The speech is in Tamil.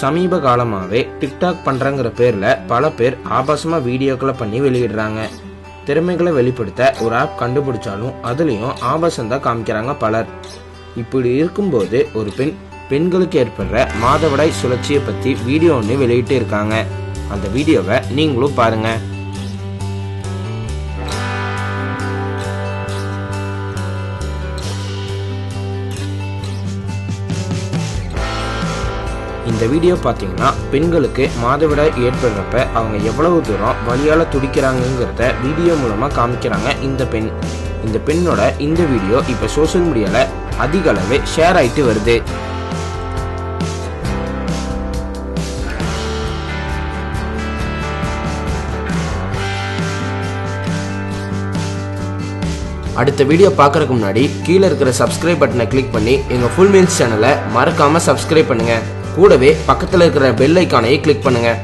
சமீப காலமாகவே டிக்டாக் பண்ணுறங்கிற பேரில் பல பேர் ஆபாசமாக வீடியோக்களை பண்ணி வெளியிடுறாங்க. திறமைகளை வெளிப்படுத்த ஒரு ஆப் கண்டுபிடிச்சாலும் அதுலேயும் ஆபாசம் தான் காமிக்கிறாங்க பலர். இப்படி இருக்கும்போது ஒரு பெண் பெண்களுக்கு ஏற்படுற மாதவிடாய் சுழற்சியை பற்றி வீடியோ ஒன்று வெளியிட்டு இருக்காங்க. அந்த வீடியோவை நீங்களும் பாருங்கள் இந்த வீடியோ பார்த்தீங்கன்னா பெண்களுக்கு மாதவிடாய் ஏற்படுறப்ப அவங்க எவ்வளவு தூரம் வழியால் துடிக்கிறாங்கங்கிறத வீடியோ மூலமாக காமிக்கிறாங்க இந்த பெண். இந்த பெண்ணோட இந்த வீடியோ இப்போ சோஷியல் மீடியாவில் அதிக அளவு ஷேர் ஆகிட்டு வருது. அடுத்த வீடியோ பார்க்குறதுக்கு முன்னாடி கீழே இருக்கிற சப்ஸ்கிரைப் பட்டனை கிளிக் பண்ணி எங்கள் ஃபுல் மீல்ஸ் சேனலை மறக்காமல் சப்ஸ்கிரைப் பண்ணுங்கள் கூடவே பக்கத்தில் இருக்கிற பெல் ஐக்கானையும் கிளிக் பண்ணுங்கள்